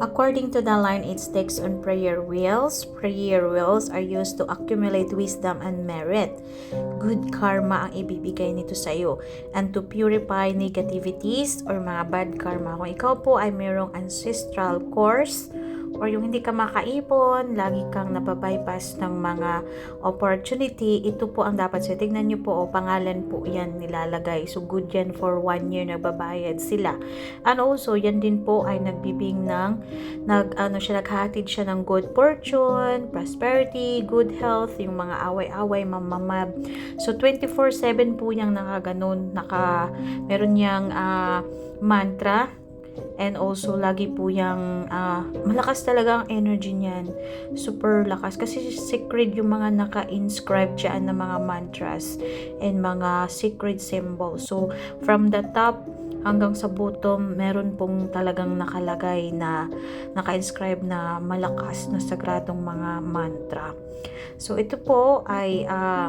According to the line it sticks on prayer wheels, prayer wheels are used to accumulate wisdom and merit. Good karma ang ibibigay nito sa iyo and to purify negativities or mga bad karma. Kung ikaw po ay mayroong ancestral course or yung hindi ka makaipon, lagi kang nababypass ng mga opportunity, ito po ang dapat sa Tignan nyo po, o pangalan po yan nilalagay. So, good yan for one year nagbabayad sila. And also, yan din po ay nagbibing ng, nag, ano siya, naghahatid siya ng good fortune, prosperity, good health, yung mga away-away, mamamab. So, 24-7 po niyang nakaganon, naka, meron niyang ah, mantra, And also, lagi po yung ah, malakas talaga ang energy niyan. Super lakas. Kasi secret yung mga naka-inscribe dyan na mga mantras and mga secret symbols. So, from the top hanggang sa bottom, meron pong talagang nakalagay na naka-inscribe na malakas na sagradong mga mantra. So, ito po ay ah,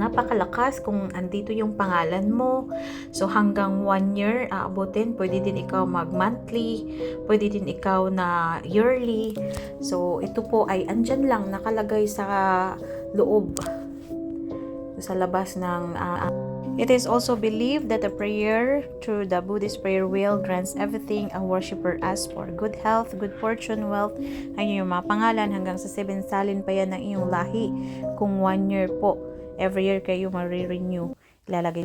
napakalakas kung andito yung pangalan mo. So hanggang one year aabutin, pwede din ikaw mag monthly, pwede din ikaw na yearly. So ito po ay andyan lang nakalagay sa loob sa labas ng ah, It is also believed that a prayer through the Buddhist prayer wheel grants everything a worshipper asks for. Good health, good fortune, wealth, ayun yung mga pangalan hanggang sa seven salin pa yan ng iyong lahi. Kung one year po, every year kayo marirenew, ilalagay